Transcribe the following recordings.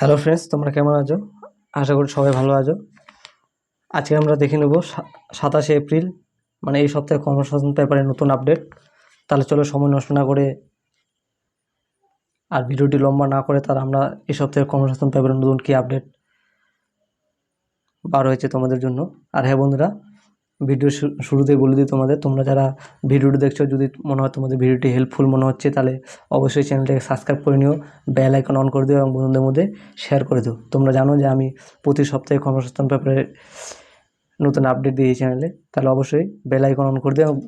Hello friends তোমরা কেমন আছো? আশা করি সবাই ভালো আছো। আজকে আমরা দেখে নেব সাতাশে এপ্রিল মানে এই সপ্তাহে কর্মসংস্থান পেপারের নতুন আপডেট। তাহলে চলো সময় নষ্ট না করে আর ভিডিওটি লম্বা না করে তার আমরা এই সপ্তাহের কর্মসংস্থান পেপারের নতুন কী আপডেট বার হয়েছে তোমাদের জন্য। আর হ্যাঁ বন্ধুরা ভিডিও শুরুতেই বলে দিই তোমাদের, তোমরা যারা ভিডিওটি দেখছ, যদি মনে হয় তোমাদের ভিডিওটি হেল্পফুল মনে হচ্ছে, তাহলে অবশ্যই চ্যানেলটাকে সাবস্ক্রাইব করে নিও বেল আইকন অন করে দিও এবং বন্ধুদের মধ্যে শেয়ার করে দিও। তোমরা জানো যে আমি প্রতি সপ্তাহে কর্মসংস্থান ব্যাপারে নতুন আপডেট দিই এই চ্যানেলে তাহলে অবশ্যই বেল আইকন অন করে দিও এবং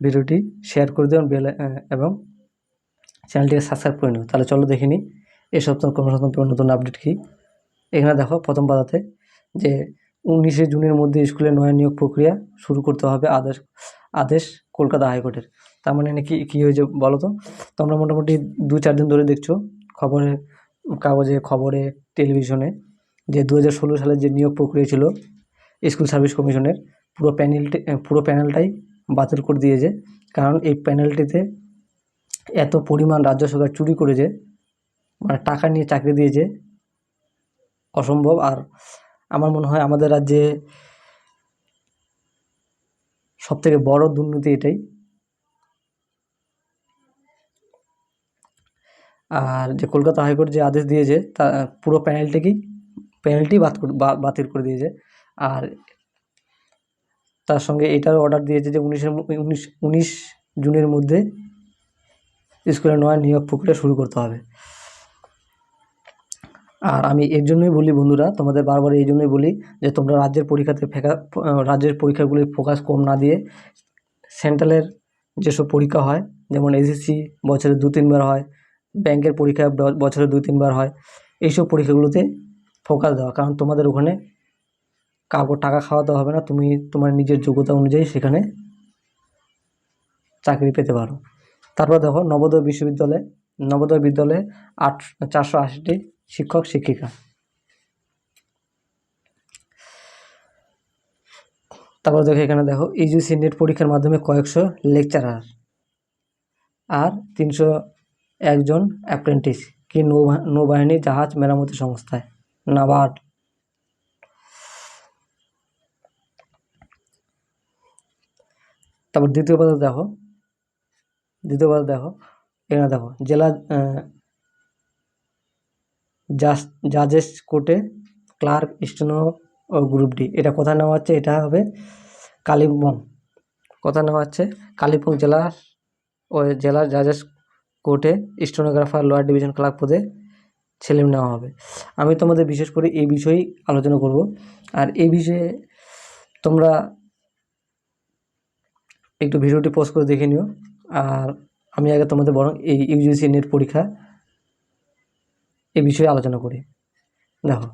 ভিডিওটি শেয়ার করে দিও বেল এবং চ্যানেলটিকে সাবস্ক্রাইব করে নিও। তাহলে চলো দেখে নিই এই সপ্তাহ কর্মসংস্থান পেপার নতুন আপডেট কী। এখানে দেখো, প্রথম পাতাতে যে উনিশে জুনের মধ্যে স্কুলে নয়া নিয়োগ প্রক্রিয়া শুরু করতে হবে আদেশ আদেশ কলকাতা হাইকোর্টের। তার মানে কি কী হয়েছে বলো তো? তোমরা মোটামুটি দু চার দিন ধরে দেখছ খবরে, কাগজে, খবরে, টেলিভিশনে যে দু হাজার সালের যে নিয়োগ প্রক্রিয়া ছিল স্কুল সার্ভিস কমিশনের, পুরো প্যানেলটি পুরো প্যানেলটাই বাতিল করে দিয়েছে। কারণ এই প্যানেলটিতে এত পরিমাণ রাজ্য সরকার চুরি করেছে মানে টাকা নিয়ে চাকরি দিয়েছে, অসম্ভব। আর আমার মনে হয় আমাদের রাজ্যে সবথেকে বড় দুর্নীতি এটাই। আর যে কলকাতা হাইকোর্ট যে আদেশ দিয়েছে, তা পুরো প্যানেলটিকেই প্যানেলটি বাদ বাতিল করে দিয়েছে। আর তার সঙ্গে এটারও অর্ডার দিয়েছে যে উনিশের উনিশ উনিশ জুনের মধ্যে স্কুলে নয় নিয়োগ প্রক্রিয়া শুরু করতে হবে। আর আমি এর জন্যই বলি বন্ধুরা, তোমাদের বারবার এই জন্যই বলি যে তোমরা রাজ্যের পরীক্ষাতে ফেকা, রাজ্যের পরীক্ষাগুলি ফোকাস কম না দিয়ে সেন্ট্রালের যেসব পরীক্ষা হয়, যেমন এসএসসি বছরে দু তিনবার হয় ব্যাংকের পরীক্ষা বছরে দু তিনবার হয়, এইসব পরীক্ষাগুলোতে ফোকাস দেওয়া। কারণ তোমাদের ওখানে কাউকে টাকা খাওয়াতে হবে না, তুমি তোমার নিজের যোগ্যতা অনুযায়ী সেখানে চাকরি পেতে পারো। তারপর দেখো নবোদয় বিশ্ববিদ্যালয়ে, নবোদয় বিদ্যালয়ে আট, চারশো আশিটি শিক্ষক, শিক্ষিকা। তারপর দেখো এখানে দেখো ইউজিসি নেট পরীক্ষার মাধ্যমে কয়েকশো লেকচারার আর তিনশো একজন অ্যাপ্রেন্টিস কি নৌবাহিনী, জাহাজ, মেরামতি সংস্থায়। নাবার্ড তারপর দ্বিতীয় পদে দেখো। দ্বিতীয় পদে দেখো। এখানে দেখো, জেলা জাজেস কোর্টে ক্লার্ক স্টেনো ও গ্রুপ ডি। এটা কোথায় নেওয়া হচ্ছে? এটা হবে কালিম্পং। কোথায় নেওয়া হচ্ছে? কালিম্পং জেলার ও জেলার জাজেস কোর্টে স্টেনোগ্রাফার লোয়ার ডিভিশন ক্লার্ক পদে ছেলে নেওয়া হবে। আমি তোমাদের বিশেষ করে এই বিষয়েই আলোচনা করব। আর এই বিষয়ে তোমরা একটু ভিডিওটি পোস্ট করে দেখে নিও। আর আমি আগে তোমাদের বরং এই ইউজিসি নেট পরীক্ষা এ বিষয়ে আলোচনা করি। দেখো।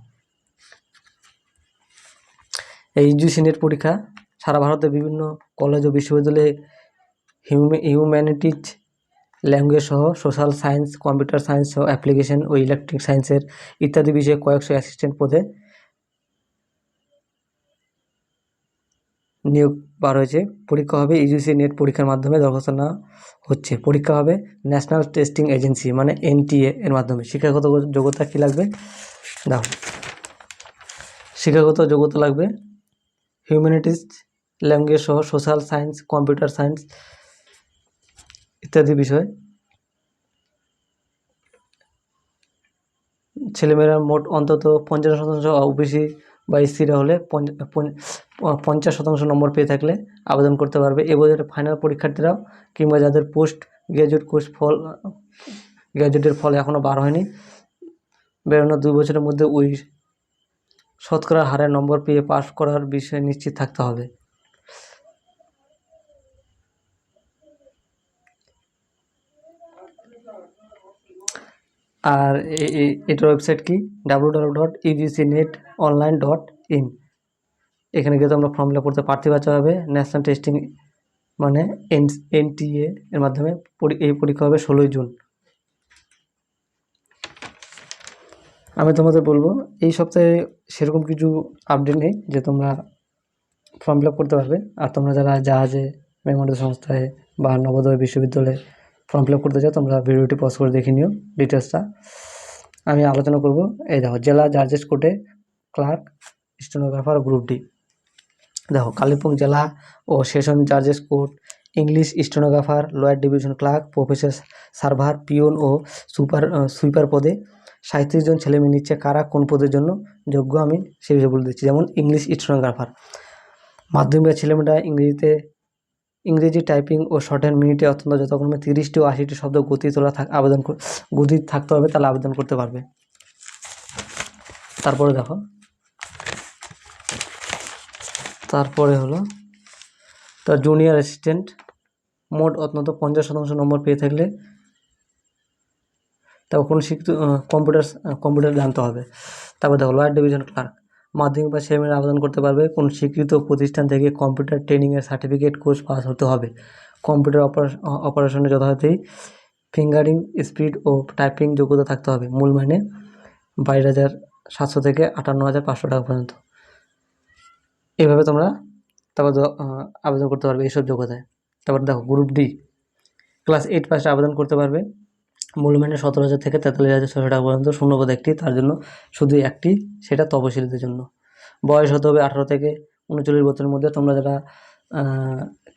এই ইউজিসি নেট পরীক্ষা, সারা ভারতের বিভিন্ন কলেজ ও বিশ্ববিদ্যালয়ে হিউম্যানিটিজ ল্যাঙ্গুয়েজ সহ সোশ্যাল সায়েন্স, কম্পিউটার সায়েন্স সহ অ্যাপ্লিকেশন ও ইলেকট্রিক সায়েন্সের ইত্যাদি বিষয়ে কয়েকশো অ্যাসিস্ট্যান্ট পদে নিয়োগ বার হয়েছে। পরীক্ষা হবে ইউজিসি নেট পরীক্ষার মাধ্যমে, দরখাস্ত না হচ্ছে। পরীক্ষা হবে ন্যাশনাল টেস্টিং এজেন্সি মানে এনটিএ এর মাধ্যমে। শিক্ষাগত যোগ্যতা কী লাগবে? দেখো শিক্ষাগত যোগ্যতা লাগবে হিউম্যানিটিস ল্যাঙ্গুয়েজ সহ সোশ্যাল সায়েন্স কম্পিউটার সায়েন্স ইত্যাদি বিষয়। ছেলেমেয়েরা মোট অন্তত পঞ্চাশ শতাংশ ওবিসি বা এসসিরা হলে পঞ্চাশ শতাংশ নম্বর পেয়ে থাকলে আবেদন করতে পারবে। এবছরের ফাইনাল পরীক্ষার্থীরাও কিংবা যাদের পোস্ট গ্র্যাজুয়েট কোর্স ফল গ্র্যাজুয়েটের ফল এখনও বার হয়নি বেরোনোর দুই বছরের মধ্যে ওই শতকরা হারে নম্বর পেয়ে পাশ করার বিষয়ে নিশ্চিত থাকতে হবে। আর এটার ওয়েবসাইট কি? W W dot UGC net online dot in এখানে গিয়ে তোমরা ফর্ম ফিল করতে পারতে বাচ্চা হবে ন্যাশনাল টেস্টিং মানে এন এনটিএ এর মাধ্যমে এই পরীক্ষা হবে ষোলোই জুন। আমি তোমাদের বলব, এই সপ্তাহে সেরকম কিছু আপডেট নেই যে তোমরা ফর্ম ফিল করতে পারবে। আর তোমরা যারা জাহাজে, মেমোরিয়াল সংস্থায় বা নবোদয় বিশ্ববিদ্যালয়ে ফর্ম ফিল করতে চাও, তোমরা ভিডিওটি পজ করে দেখে নিও ডিটেলসটা আমি আলোচনা করব, এই দেখো, জেলা জার্জেস কোর্টে ক্লার্ক, স্টেনোগ্রাফার, গ্রুপ ডি। দেখো, কালিম্পং জেলা ও session জাজেস court, English stenographer, lower division clerk, professor, server, peon ও সুপার সুইপার পদে সাঁত্রিশ জন ছেলে মেয়ে নিচ্ছে। কারা, কোন পদের জন্য? যোগ্য আমি সেই বিষয়ে বলে দিচ্ছি। যেমন ইংলিশ স্টেনোগ্রাফার। মাধ্যমিক ছেলেমেয়েরা ইংরেজিতে ইংরেজি টাইপিং ও শর্ট হ্যান্ড মিনিটে অত্যন্ত যথাক্রমে তিরিশটি ও আশিটি শব্দ গতি তোলা থাক আবেদন গতি থাকতে হবে, তাহলে আবেদন করতে পারবে। তারপরে দেখো। তারপরে হলো তার জুনিয়র অ্যাসিস্ট্যান্ট মোট অত্যন্ত পঞ্চাশ শতাংশ নম্বর পেয়ে থাকলে তারপর কোনো শিক্ষিত কম্পিউটার কম্পিউটার জানতে হবে। তারপর দেখো লয়ার ডিভিশন ক্লার্ক মাধ্যমিক বা ছেলেমেয়েরা আবেদন করতে পারবে। কোন স্বীকৃত প্রতিষ্ঠান থেকে কম্পিউটার ট্রেনিংয়ের সার্টিফিকেট, কোর্স পাস হতে হবে। কম্পিউটার অপারেশনে যথাযথই ফিঙ্গারিং, স্পিড ও টাইপিং যোগ্যতা থাকতে হবে। মূল মাইনে বাইশ হাজার সাতশো থেকে আটান্ন হাজার পাঁচশো টাকা পর্যন্ত। এভাবে তোমরা তারপর আবেদন করতে পারবে এইসব যোগ্যতায়। তারপর দেখো, গ্রুপ ডি। ক্লাস এইট পাসে আবেদন করতে পারবে। মূল সতেরো হাজার থেকে তেতাল্লিশ হাজার ছশো টাকা পর্যন্ত শূন্যপদ একটি, তার জন্য শুধু একটি, সেটা তপশিলীদের জন্য। বয়স হতে হবে আঠারো থেকে উনচল্লিশ বছরের মধ্যে। তোমরা যারা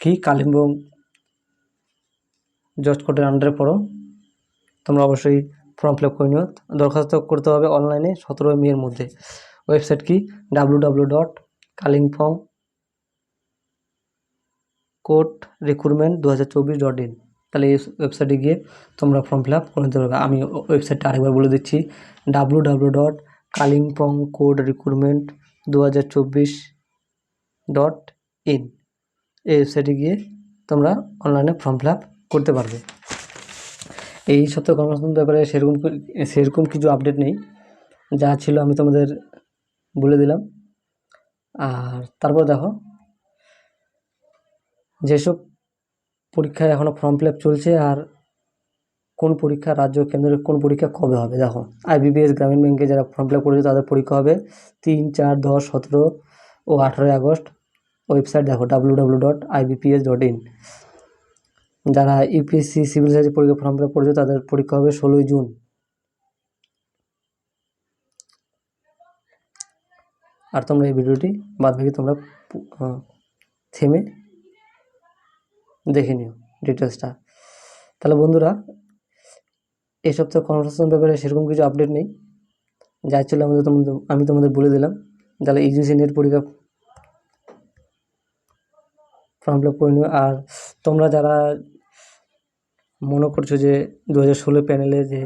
কি কালিম্পং জজ কোর্টের আন্ডারে পড়ো, তোমরা অবশ্যই ফর্ম ফিল আপ করে নিও। দরখাস্ত করতে হবে অনলাইনে সতেরোই মেয়ের মধ্যে। ওয়েবসাইট কি? W W dot Kalimpong court recruitment দু হাজার চব্বিশ ডট ইন তাহলে এই ওয়েবসাইটে গিয়ে তোমরা ফর্ম ফিল আপ করে নিতে পারবে। আমি ওয়েবসাইটটা আরেকবার বলে দিচ্ছি। W W dot Kalimpong code recruitment দু হাজার চব্বিশ ডট ইন এই ওয়েবসাইটে গিয়ে তোমরা অনলাইনে ফর্ম ফিল আপ করতে পারবে। এই সত্য কর্মসংস্থান ব্যাপারে সেরকম সেরকম কিছু আপডেট নেই। যা ছিল আমি তোমাদের বলে দিলাম। আর তারপর দেখো, যেসব পরীক্ষায় এখনও ফর্ম ফিল চলছে আর কোন পরীক্ষা রাজ্য কেন্দ্রের কোন পরীক্ষা কবে হবে? দেখো আইবিপিএস গ্রামীণ ব্যাংকে যারা ফর্ম ফিল করেছে তাদের পরীক্ষা হবে তিন চার দশ সতেরো ও আঠেরোই আগস্ট। ওয়েবসাইট দেখো W W dot IBPS dot in যারা ইউপিএসসি সিভিল সার্ভিস পরীক্ষা ফর্ম ফিল করেছে তাদের পরীক্ষা হবে ষোলোই জুন। আর তোমরা এই ভিডিওটি বাদ বাকি তোমরা থেমে দেখে নিও ডিটেলসটা তাহলে বন্ধুরা, এই সপ্তাহে কনভার্সেশন ব্যাপারে সেরকম কিছু আপডেট নেই। যা ছিল আমাদের তোমাদের, আমি তোমাদের বলে দিলাম। তাহলে ইউজিসি নেট পরীক্ষা ফর্ম ফিল আপ করে নিও। আর তোমরা যারা মনে করছ যে দু হাজার ষোলো প্যানেলে যে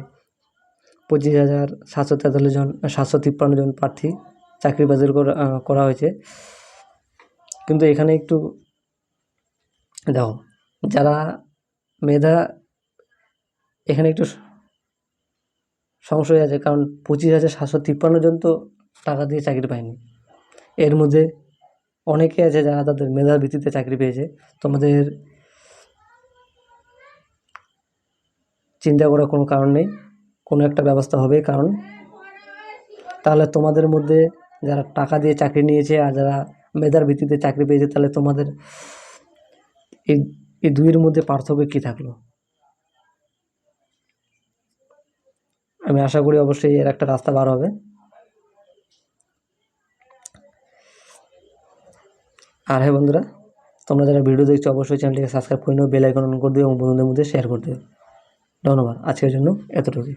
পঁচিশ হাজার সাতশো তেতাল্লিশ জন সাতশো তিপ্পান্ন জন প্রার্থী চাকরি বাজার করা হয়েছে। কিন্তু এখানে একটু দেখো, যারা মেধা এখানে একটু সংশয় আছে, কারণ পঁচিশ হাজার সাতশো তিপ্পান্ন জন তো টাকা দিয়ে চাকরি পায়নি। এর মধ্যে অনেকে আছে যারা তাদের মেধার ভিত্তিতে চাকরি পেয়েছে। তোমাদের চিন্তা করার কোনো কারণ নেই, কোনো একটা ব্যবস্থা হবে, কারণ তাহলে তোমাদের মধ্যে যারা টাকা দিয়ে চাকরি নিয়েছে আর যারা মেধার ভিত্তিতে চাকরি পেয়েছে, তাহলে তোমাদের এই এই দুইয়ের মধ্যে পার্থক্য কী থাকল? আমি আশা করি অবশ্যই এর একটা রাস্তা বার হবে। আর হ্যাঁ বন্ধুরা, তোমরা যারা ভিডিও দেখছ, অবশ্যই চ্যানেলটিকে সাবস্ক্রাইব করে নিও বেল আইকন অন করে দিও এবং বন্ধুদের মধ্যে শেয়ার করে দিও। ধন্যবাদ, আজকের জন্য এতটুকুই।